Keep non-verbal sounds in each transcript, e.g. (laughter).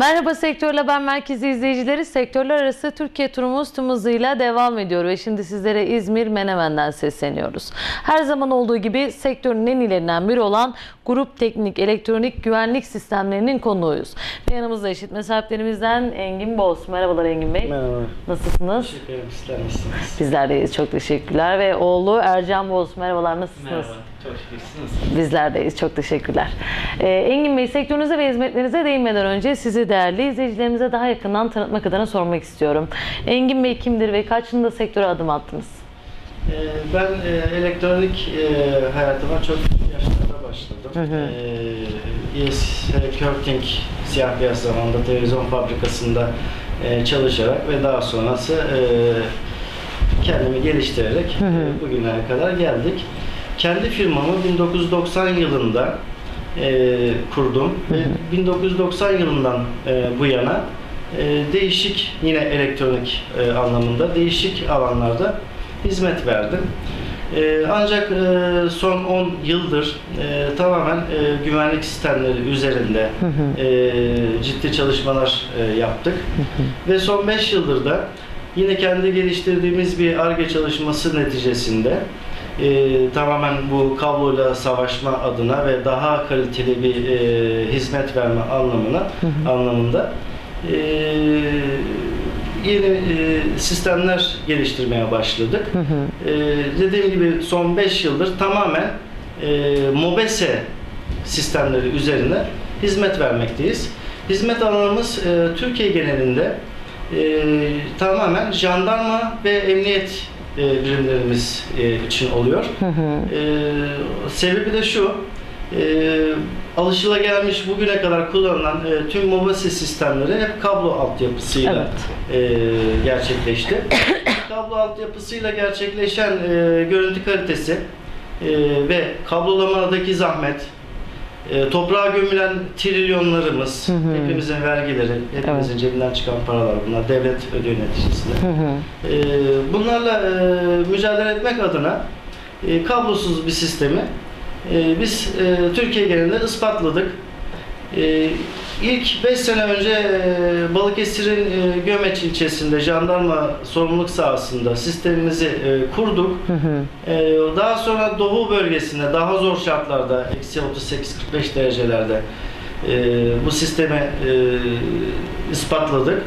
Merhaba Sektör Haber Merkezi izleyicileri. Sektörler arası Türkiye turumuz tüm hızıyla devam ediyor ve şimdi sizlere İzmir Menemen'den sesleniyoruz. Her zaman olduğu gibi sektörün en ilerinden biri olan Grup Teknik Elektronik Güvenlik Sistemlerinin konuğuyuz. Ve yanımızda işitme sahiplerimizden Engin Boz. Merhabalar Engin Bey. Merhaba. Nasılsınız? Teşekkür ederim. Sizler nasılsınız? Bizler deyiz. Çok teşekkürler. Ve oğlu Ercan Boz. Merhabalar nasılsınız? Merhaba. Çok şükür. Bizler deyiz. Çok teşekkürler. Ee, Engin Bey sektörünüze ve hizmetlerinize değinmeden önce sizi değerli izleyicilerimize daha yakından tanıtmak adına sormak istiyorum. Engin Bey kimdir ve kaç yılında sektöre adım attınız? Ee, ben e, elektronik e, hayatıma çok yaşlarda başladım. Ee, ES Curting siyah beyaz zamanında televizyon fabrikasında e, çalışarak ve daha sonrası e, kendimi geliştirerek e, bugünlere kadar geldik. Kendi firmamı 1990 yılında e, kurdum ve 1990 yılından e, bu yana e, değişik yine elektronik e, anlamında değişik alanlarda hizmet verdim. E, ancak e, son 10 yıldır e, tamamen e, güvenlik sistemleri üzerinde e, ciddi çalışmalar e, yaptık. Ve son 5 yıldır da yine kendi geliştirdiğimiz bir ARGE çalışması neticesinde e, tamamen bu kabloyla savaşma adına ve daha kaliteli bir e, hizmet verme anlamına anlamında e, yeni e, sistemler geliştirmeye başladık. E, dediğim gibi son 5 yıldır tamamen e, MOBESE sistemleri üzerine hizmet vermekteyiz. Hizmet alanımız e, Türkiye genelinde e, tamamen jandarma ve emniyet e, birimlerimiz e, için oluyor. E, sebebi de şu, e, alışılagelmiş bugüne kadar kullanılan e, tüm MOBESE sistemleri hep kablo altyapısıyla e, gerçekleşti. (coughs) kablo altyapısıyla gerçekleşen e, görüntü kalitesi e, ve kablolamadaki zahmet, e, toprağa gömülen trilyonlarımız, hepimizin vergileri, hepimizin cebinden çıkan paralar bunlar devlet ödüyor neticesinde. E, bunlarla e, mücadele etmek adına e, kablosuz bir sistemi e, biz e, Türkiye genelinde ispatladık. E, ilk 5 sene önce e, Balıkesir'in e, Gömeç ilçesinde jandarma sorumluluk sahasında sistemimizi e, kurduk. Daha sonra Doğu bölgesinde daha zor şartlarda eksi 38-45 derecelerde bu sistemi ispatladık.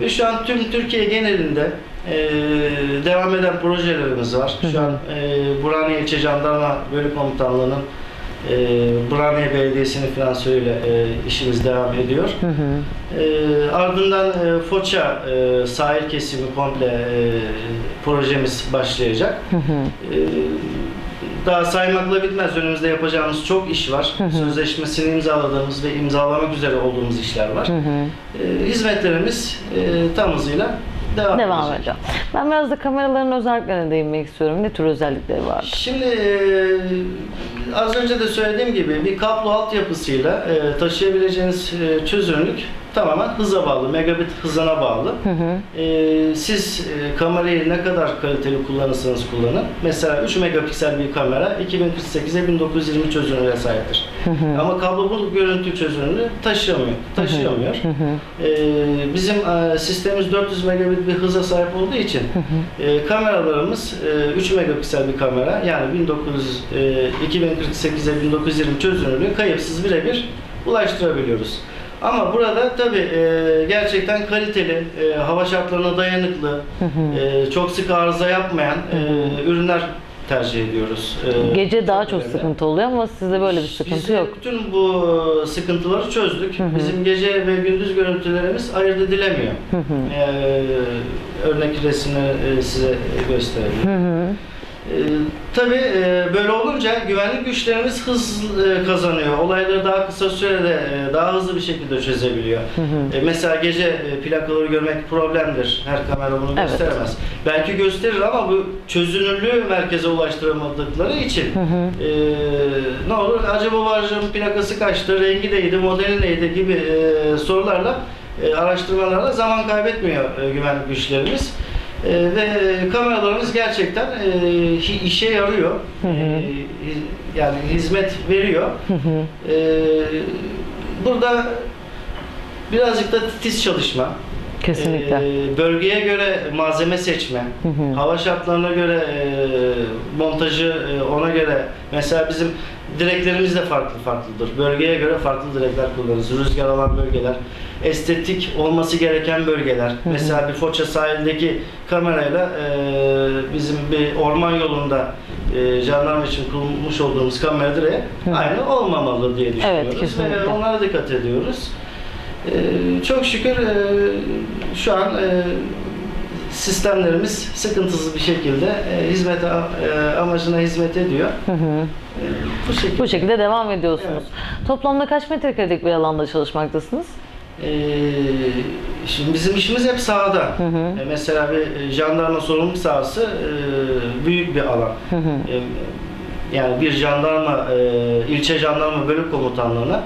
Ve şu an tüm Türkiye genelinde devam eden projelerimiz var. Şu an e, Burhaniye İlçe Jandarma Bölük Komutanlığı'nın e, Burhaniye Belediyesi'nin finansörüyle e, işimiz devam ediyor. E, ardından e, Foça e, sahil kesimi komple e, projemiz başlayacak. E, daha saymakla bitmez. Önümüzde yapacağımız çok iş var. Sözleşmesini imzaladığımız ve imzalamak üzere olduğumuz işler var. E, hizmetlerimiz e, tam hızıyla devam, Devam edeceğim. Ben biraz da kameraların özelliklerine değinmek istiyorum. Ne tür özellikleri var? Şimdi e, az önce de söylediğim gibi bir kablo altyapısıyla e, taşıyabileceğiniz e, çözünürlük tamamen hıza bağlı, megabit hızına bağlı. E, siz e, kamerayı ne kadar kaliteli kullanırsanız kullanın. Mesela 3 megapiksel bir kamera 2048'e 1920 çözünürlüğe sahiptir. Ama kablo bu görüntü çözünürlüğü taşıyamıyor. taşıyamıyor. E, bizim e, sistemimiz 400 megabit bir hıza sahip olduğu için e, kameralarımız e, 3 megapiksel bir kamera yani 1900 e, 2048'e 1920 çözünürlüğü kayıpsız birebir ulaştırabiliyoruz. Ama burada tabi gerçekten kaliteli, e, hava şartlarına dayanıklı, e, çok sık arıza yapmayan e, ürünler tercih ediyoruz. E, Gece daha çok sıkıntı oluyor ama sizde böyle bir sıkıntı Biz yok. Bütün bu sıkıntıları çözdük. Bizim gece ve gündüz görüntülerimiz ayırt edilemiyor. Ee, örnek resimleri e, size gösterelim. Ee, tabii e, böyle olunca güvenlik güçlerimiz hız e, kazanıyor. Olayları daha kısa sürede e, daha hızlı bir şekilde çözebiliyor. E, mesela gece e, plakaları görmek problemdir. Her kamera bunu Evet. gösteremez. Belki gösterir ama bu çözünürlüğü merkeze ulaştıramadıkları için e, ne olur acaba bu aracın plakası kaçtı, rengi neydi, modeli neydi gibi e, sorularla e, araştırmalarla zaman kaybetmiyor e, güvenlik güçlerimiz. E, ve kameralarımız gerçekten e, işe yarıyor. E, hi- yani hizmet veriyor. E, burada birazcık da titiz çalışma. Kesinlikle. Ee, bölgeye göre malzeme seçme, hava şartlarına göre e, montajı e, ona göre mesela bizim direklerimiz de farklı farklıdır. Bölgeye göre farklı direkler kullanırız. Rüzgar alan bölgeler, estetik olması gereken bölgeler. Mesela bir Foça sahildeki kamerayla e, bizim bir orman yolunda e, jandarma için kurmuş olduğumuz kamera direği aynı olmamalı diye düşünüyoruz. kesinlikle. Ve onlara dikkat ediyoruz. Ee, çok şükür e, şu an e, sistemlerimiz sıkıntısız bir şekilde e, hizmet amacına hizmet ediyor. E, bu şekilde. Bu şekilde devam ediyorsunuz. Toplamda kaç metrekarelik bir alanda çalışmaktasınız? Ee, şimdi bizim işimiz hep sahada. E, mesela bir jandarma sorumluluk sahası e, büyük bir alan. E, yani bir jandarma, e, ilçe jandarma bölük komutanlığına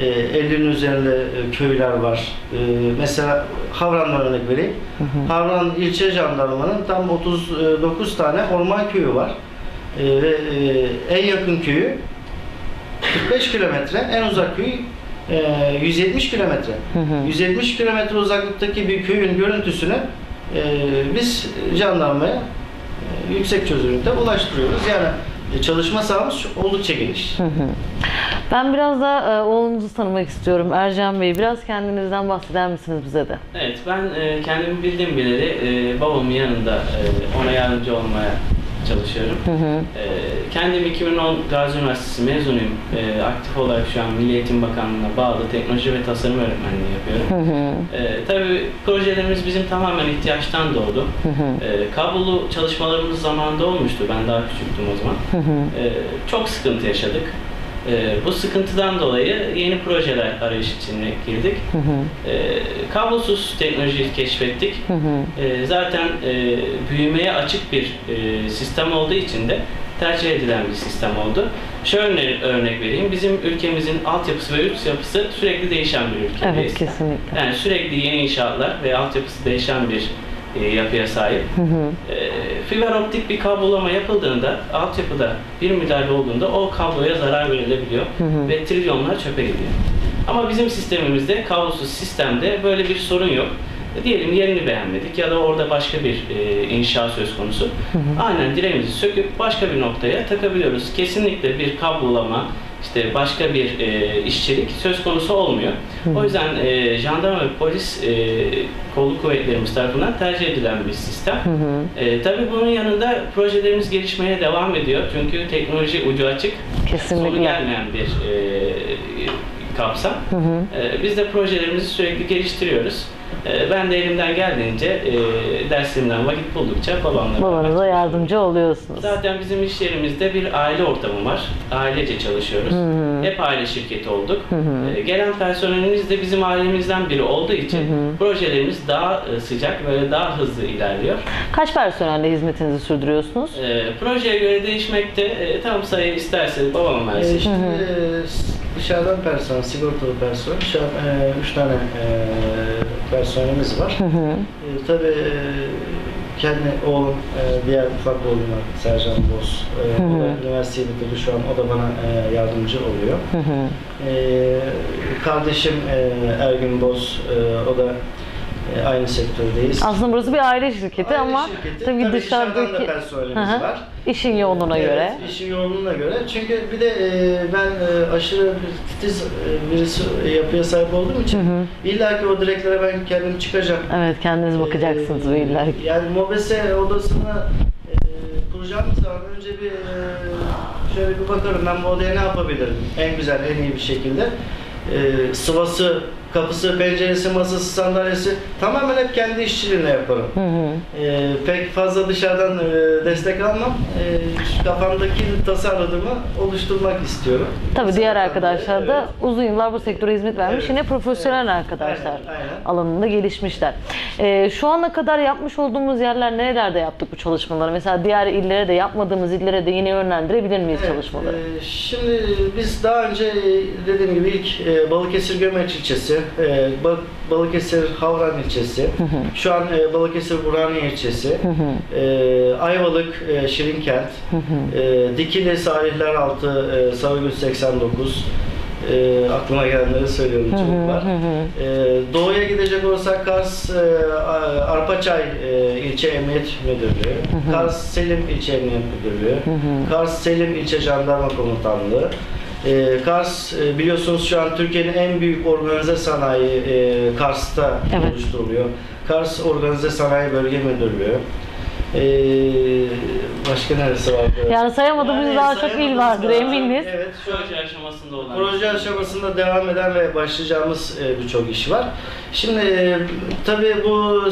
e, 50'nin üzerinde e, köyler var. E, mesela Havran'dan örnek vereyim. Havran ilçe jandarmanın tam 39 tane orman köyü var. E, ve e, en yakın köyü 45 kilometre, en uzak köy e, 170 kilometre. 170 kilometre uzaklıktaki bir köyün görüntüsünü e, biz jandarmaya e, yüksek çözünürlükte ulaştırıyoruz. Yani çalışma sahamız oldukça geniş. Ben biraz da e, oğlunuzu tanımak istiyorum. Ercan Bey, biraz kendinizden bahseder misiniz bize de? Evet, ben e, kendimi bildiğim bileli e, babamın yanında e, ona yardımcı olmaya çalışıyorum. E, kendim 2010 Gazi Üniversitesi mezunuyum. E, aktif olarak şu an Milli Eğitim Bakanlığı'na bağlı teknoloji ve tasarım öğretmenliği yapıyorum. E, tabii projelerimiz bizim tamamen ihtiyaçtan doğdu. E, kablolu çalışmalarımız zamanında olmuştu. Ben daha küçüktüm o zaman. E, çok sıkıntı yaşadık. E, bu sıkıntıdan dolayı yeni projeler arayış içine girdik. E, kablosuz teknolojiyi keşfettik. E, zaten e, büyümeye açık bir e, sistem olduğu için de tercih edilen bir sistem oldu. Şöyle örnek vereyim. Bizim ülkemizin altyapısı ve üst yapısı sürekli değişen bir ülkedeyiz. Evet, kesinlikle. Yani sürekli yeni inşaatlar ve altyapısı değişen bir e, yapıya sahip. E, fiber optik bir kablolama yapıldığında, altyapıda bir müdahale olduğunda o kabloya zarar verilebiliyor ve trilyonlar çöpe gidiyor. Ama bizim sistemimizde, kablosuz sistemde böyle bir sorun yok. Diyelim yerini beğenmedik ya da orada başka bir e, inşa söz konusu. Aynen direğimizi söküp başka bir noktaya takabiliyoruz. Kesinlikle bir kablolama, işte başka bir e, işçilik söz konusu olmuyor. O yüzden e, jandarma ve polis e, kolluk kuvvetlerimiz tarafından tercih edilen bir sistem. E, tabii bunun yanında projelerimiz gelişmeye devam ediyor. Çünkü teknoloji ucu açık, Kesinlikle. sonu gelmeyen bir e, kapsam. E, biz de projelerimizi sürekli geliştiriyoruz. E, ben de elimden geldiğince e, derslerimden vakit buldukça babamla Babanıza beraber yardımcı oluyorsunuz. Zaten bizim iş yerimizde bir aile ortamı var. Ailece çalışıyoruz. Hep aile şirketi olduk. Ee, gelen personelimiz de bizim ailemizden biri olduğu için projelerimiz daha e, sıcak ve daha hızlı ilerliyor. Kaç personelle hizmetinizi sürdürüyorsunuz? Ee, projeye göre değişmekte e, tam sayı isterseniz babama E, versin. şimdi e, dışarıdan personel, sigortalı personel, şu an 3 tane e, personelimiz var. E, tabii e, kendi oğlum, e, diğer ufak oğlum var, Sercan Boz. E, o da üniversiteyi bitirdi şu an, o da bana e, yardımcı oluyor. E, kardeşim e, Ergün Boz, e, o da e, aynı sektördeyiz. Aslında burası bir aile şirketi Aile ama şirketi. tabii, Tabii dışarıdan da dışarıdaki personelimiz Hı hı. var. işin yoğunluğuna Evet, göre. işin yoğunluğuna göre. Çünkü bir de e, ben e, aşırı bir titiz e, birisi e, yapıya sahip olduğum için illa ki o direklere ben kendim çıkacağım. Evet kendiniz bakacaksınız ve illa ki. Yani Mobese odasına e, kuracağım zaman önce bir e, şöyle bir bakarım ben bu odaya ne yapabilirim en güzel en iyi bir şekilde. E, sıvası, kapısı, penceresi, masası, sandalyesi tamamen hep kendi işçiliğine yaparım. E, pek fazla dışarıdan e, destek almam. E, kafamdaki tasarladığımı oluşturmak istiyorum. Tabii diğer arkadaşlar da evet. uzun yıllar bu sektöre hizmet vermiş. Evet. Yine profesyonel Evet. arkadaşlar Aynen, aynen. alanında gelişmişler. Ee, şu ana kadar yapmış olduğumuz yerler nerelerde yaptık bu çalışmaları? Mesela diğer illere de yapmadığımız illere de yine yönlendirebilir miyiz Evet, çalışmaları? e, şimdi biz daha önce e, dediğim gibi ilk e, Balıkesir Gömeç ilçesi, ilçesi, e, Ba- Balıkesir Havran ilçesi, şu an e, Balıkesir Burhaniye ilçesi, e, Ayvalık e, Şirinkent, e, Dikili Sahiller Altı e, Sarıgül 89, e, aklıma gelenleri söylüyorum çocuklar. E, doğuya gidecek olursak Kars e, Arpaçay e, İlçe Emniyet Müdürlüğü, Kars Selim İlçe Emniyet Müdürlüğü, Kars Selim İlçe Jandarma Komutanlığı, e, Kars e, biliyorsunuz şu an Türkiye'nin en büyük organize sanayi e, Kars'ta Evet. oluşturuluyor. Kars Organize Sanayi Bölge Müdürlüğü. E, başka neresi vardı? Yani sayamadığımız Yani daha çok il vardır eminiz. Evet, şu Proje aşamasında olan. Proje aşamasında devam eden ve başlayacağımız e, birçok iş var. Şimdi tabii bu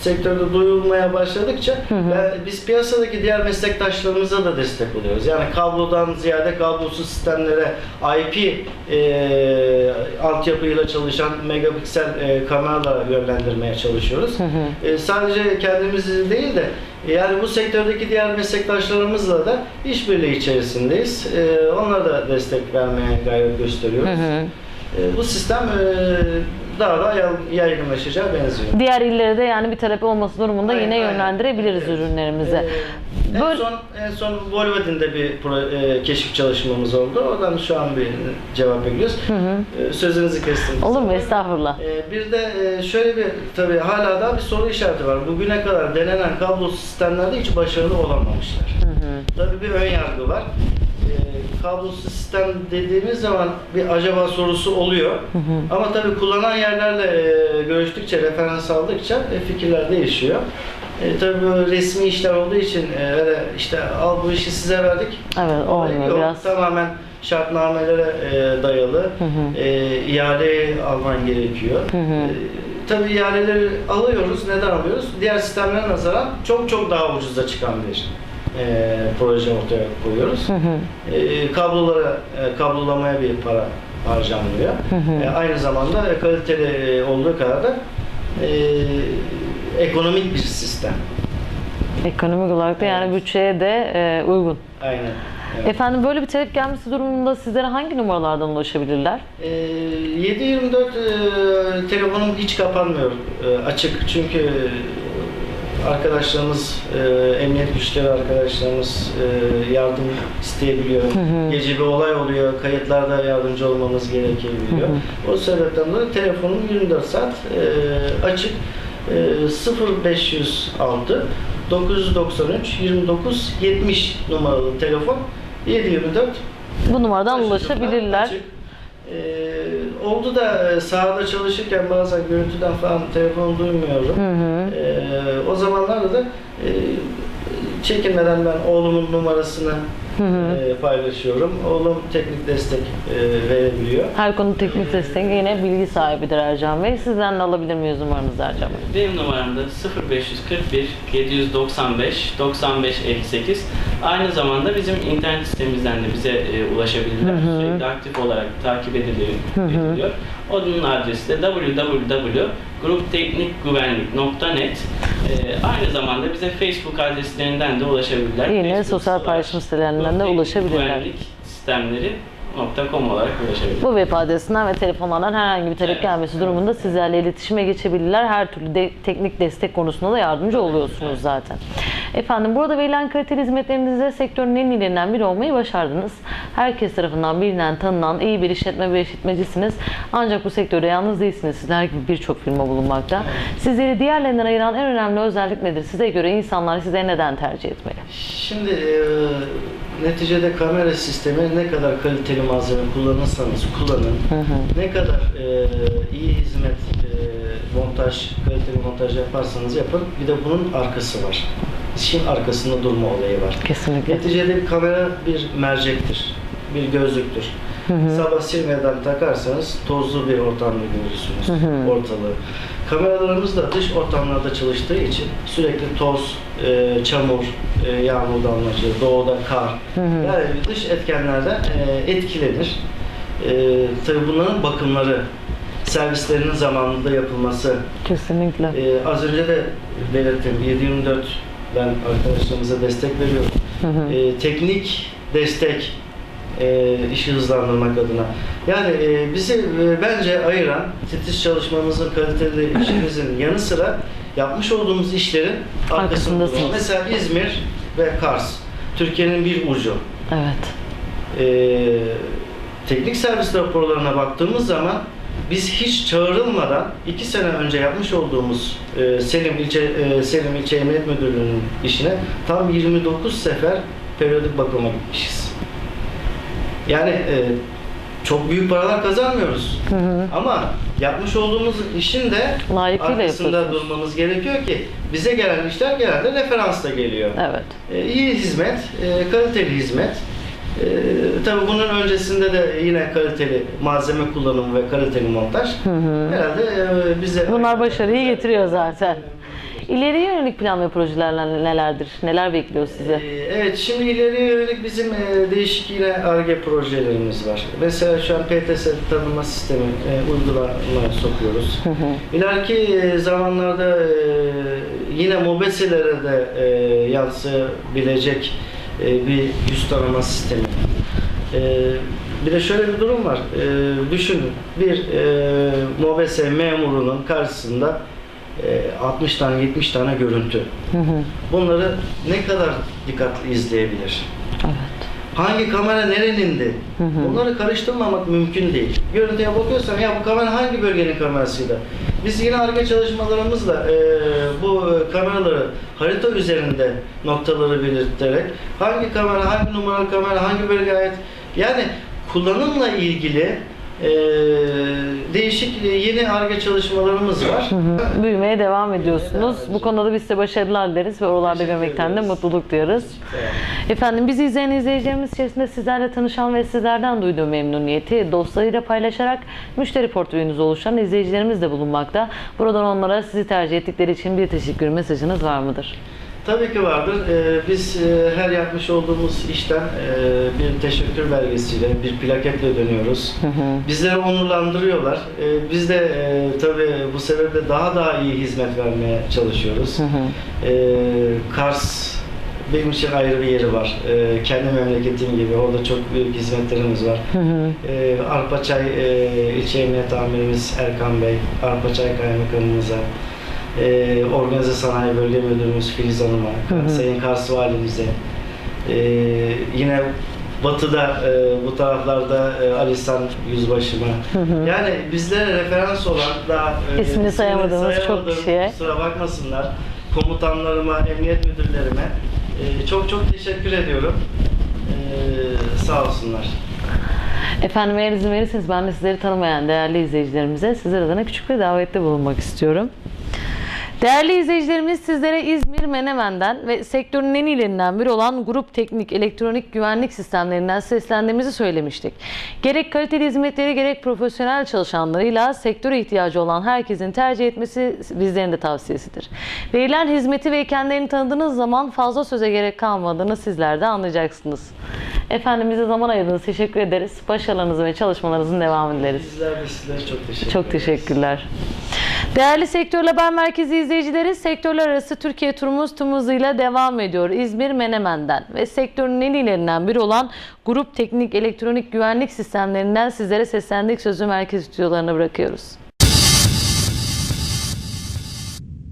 sektörde duyulmaya başladıkça ben- biz piyasadaki diğer meslektaşlarımıza da destek oluyoruz. Yani kablodan ziyade kablosuz sistemlere IP e, altyapıyla çalışan megapiksel e, kameralara yönlendirmeye çalışıyoruz. E, sadece kendimiz değil de yani bu sektördeki diğer meslektaşlarımızla da işbirliği içerisindeyiz. E, onlara da destek vermeye gayret gösteriyoruz. E, bu sistem e, daha da yay- yaygınlaşacağı benziyor. Diğer illere de yani bir talep olması durumunda Aynen, yine aynen. yönlendirebiliriz Evet. ürünlerimizi. Ee, en Böyle- son en son Volvodin'de bir pro- e, keşif çalışmamız oldu. Oradan şu an bir cevap bekliyoruz. E, sözünüzü kestim. Olur mu? Estağfurullah. Ee, bir de e, şöyle bir tabii hala daha bir soru işareti var. Bugüne kadar denenen kablosuz sistemlerde hiç başarılı olamamışlar. Tabii bir ön yargı var. Kablosuz sistem dediğimiz zaman bir acaba sorusu oluyor. Ama tabii kullanan yerlerle e, görüştükçe, referans aldıkça e, fikirler değişiyor. E, tabii resmi işler olduğu için e, öyle işte al bu işi size verdik. Evet olmuyor Yok, biraz. Tamamen şartnamelere e, dayalı. E, ihale alman gerekiyor. E, tabii ihaleleri alıyoruz. Neden alıyoruz? Diğer sistemlere nazaran çok çok daha ucuza çıkan bir e, proje ortaya koyuyoruz. E, kablolara, e, kablolamaya bir para harcanmıyor. E, aynı zamanda e, kaliteli e, olduğu kadar da e, ekonomik bir sistem. Ekonomik olarak da yani bütçeye de e, uygun. Aynen. Evet. Efendim böyle bir talep gelmesi durumunda sizlere hangi numaralardan ulaşabilirler? Ee, 7/24 e, telefonum hiç kapanmıyor e, açık çünkü e, arkadaşlarımız, e, emniyet güçleri arkadaşlarımız e, yardım isteyebiliyor. Gece bir olay oluyor, kayıtlarda yardımcı olmamız gerekebiliyor. O sebepten dolayı telefonum 24 saat e, açık. E, 0506 993 29 70 numaralı telefon 7/24 Bu numaradan ulaşabilirler. açık. Ee, oldu da e, sahada çalışırken bazen görüntüden falan telefon duymuyorum. Ee, o zamanlarda da e, çekinmeden ben oğlumun numarasını e, paylaşıyorum. Oğlum teknik destek e, verebiliyor. Her konu teknik destek yine bilgi sahibidir Ercan Bey. Sizden de alabilir miyiz numaranızı Ercan Bey? Benim numaram da 0541 795 95 58. Aynı zamanda bizim internet sitemizden de bize e, ulaşabilirler. Sürekli aktif olarak takip ediliyor. ediliyor. Onun adresi de www.grupteknikgüvenlik.net e, Aynı zamanda bize Facebook adreslerinden de ulaşabilirler. Yine Facebook sosyal paylaşım sitelerinden de ulaşabilirler. güvenlik sistemleri .com olarak ulaşabilirler. Bu web adresinden ve telefonlardan herhangi bir talep Evet. gelmesi durumunda sizlerle iletişime geçebilirler. Her türlü de, teknik destek konusunda da yardımcı oluyorsunuz zaten. Efendim burada verilen kaliteli hizmetlerinizle sektörün en iyilerinden biri olmayı başardınız. Herkes tarafından bilinen, tanınan iyi bir işletme ve işletmecisiniz. Ancak bu sektörde yalnız değilsiniz. Sizler gibi birçok firma bulunmakta. Sizleri diğerlerinden ayıran en önemli özellik nedir? Size göre insanlar size neden tercih etmeli? Şimdi e, neticede kamera sistemi ne kadar kaliteli malzeme kullanırsanız kullanın, ne kadar e, iyi hizmet, e, montaj, kaliteli montaj yaparsanız yapın, bir de bunun arkası var. İşin arkasında durma olayı var. Kesinlikle. Neticede bir kamera bir mercektir, bir gözlüktür. Sabah silmeden takarsanız tozlu bir ortamda görürsünüz ortalığı. Kameralarımız da dış ortamlarda çalıştığı için sürekli toz, e, çamur, e, yağmur damlacı, doğuda kar, yani dış etkenlerden e, etkilenir. E, tabii bunların bakımları, servislerinin zamanında yapılması, Kesinlikle. ee, az önce de belirttim 724 ben arkadaşlarımıza destek veriyorum. Ee, teknik destek e, işi hızlandırmak adına. Yani e, bizi e, bence ayıran titiz çalışmamızın, kaliteli işimizin yanı sıra yapmış olduğumuz işlerin arkasında. Mesela İzmir ve Kars, Türkiye'nin bir ucu. Evet. Ee, teknik servis raporlarına baktığımız zaman biz hiç çağrılmadan iki sene önce yapmış olduğumuz e, Selim ilçe e, Selim ilçe Emniyet Müdürlüğü'nün işine tam 29 sefer periyodik bakıma gitmişiz. Yani e, çok büyük paralar kazanmıyoruz. Ama yapmış olduğumuz işin de Layıkıyla arkasında yapıyorsunuz. durmamız gerekiyor ki bize gelen işler genelde referansla geliyor. Evet. E, iyi hizmet, e, kaliteli hizmet. E, tabii bunun öncesinde de yine kaliteli malzeme kullanımı ve kaliteli montaj. Herhalde e, bize... Bunlar başarıyı getiriyor zaten. İleriye yönelik plan ve projeler nelerdir? Neler bekliyor sizi? E, Evet, şimdi ileriye yönelik bizim e, değişik yine ARGE projelerimiz var. Mesela şu an PTS tanıma sistemi e, uygulamaya sokuyoruz. İleriki e, zamanlarda e, yine mobeselere de e, yansıyabilecek e, bir yüz tanıma sistemi. E, bir de şöyle bir durum var. E, düşünün, bir e, mobese memurunun karşısında e, 60 tane 70 tane görüntü. Bunları ne kadar dikkatli izleyebilir? Evet. Hangi kamera nerenindi? Bunları karıştırmamak mümkün değil. Görüntüye bakıyorsan ya bu kamera hangi bölgenin kamerasıydı? Biz yine ARGE çalışmalarımızla e, bu e, kameraları harita üzerinde noktaları belirterek hangi kamera, hangi numaralı kamera, hangi bölgeye ait yani kullanımla ilgili e, değişik yeni ARGE çalışmalarımız var. Büyümeye devam ediyorsunuz. Bu konuda da biz size başarılar dileriz ve oralarda görmekten de mutluluk duyarız. Efendim bizi izleyen izleyicilerimiz içerisinde sizlerle tanışan ve sizlerden duyduğu memnuniyeti dostlarıyla paylaşarak müşteri portföyünüz oluşan izleyicilerimiz de bulunmakta. Buradan onlara sizi tercih ettikleri için bir teşekkür mesajınız var mıdır? Tabii ki vardır. Ee, biz e, her yapmış olduğumuz işten e, bir teşekkür belgesiyle, bir plaketle dönüyoruz. Bizleri onurlandırıyorlar. Ee, biz de e, tabii bu sebeple daha daha iyi hizmet vermeye çalışıyoruz. Ee, Kars benim için ayrı bir yeri var. Kendi memleketim gibi. Orada çok büyük hizmetlerimiz var. Arpaçay e, ilçe emniyet amirimiz Erkan Bey, Arpaçay kaymakamımıza, e, Organize Sanayi Bölge Müdürümüz Filiz Hanım'a, Sayın Kars Valimize, e, yine Batı'da e, bu taraflarda e, Alisan Yüzbaşı'ma. Yani bizlere referans olan da e, İsmini sayamadığımız çok kişiye. Kusura bakmasınlar. Komutanlarıma, emniyet müdürlerime e, çok çok teşekkür ediyorum. E, sağ olsunlar. Efendim eğer izin verirseniz ben de sizleri tanımayan değerli izleyicilerimize sizler adına küçük bir davette bulunmak istiyorum. Değerli izleyicilerimiz sizlere İzmir Menemen'den ve sektörün en iyilerinden biri olan Grup Teknik Elektronik Güvenlik Sistemlerinden seslendiğimizi söylemiştik. Gerek kaliteli hizmetleri gerek profesyonel çalışanlarıyla sektöre ihtiyacı olan herkesin tercih etmesi bizlerin de tavsiyesidir. Verilen hizmeti ve kendilerini tanıdığınız zaman fazla söze gerek kalmadığını sizler de anlayacaksınız. Efendim bize zaman ayırdığınız için teşekkür ederiz. Başarılarınızı ve çalışmalarınızın devamını dileriz. Bizler de sizlere çok teşekkür Çok teşekkürler. Değerli Sektör Haber Merkezi izleyicileri, sektörler arası Türkiye turumuz tüm hızıyla devam ediyor. İzmir Menemen'den ve sektörün en iyilerinden biri olan Grup Teknik Elektronik Güvenlik Sistemlerinden sizlere seslendik sözü merkez stüdyolarına bırakıyoruz.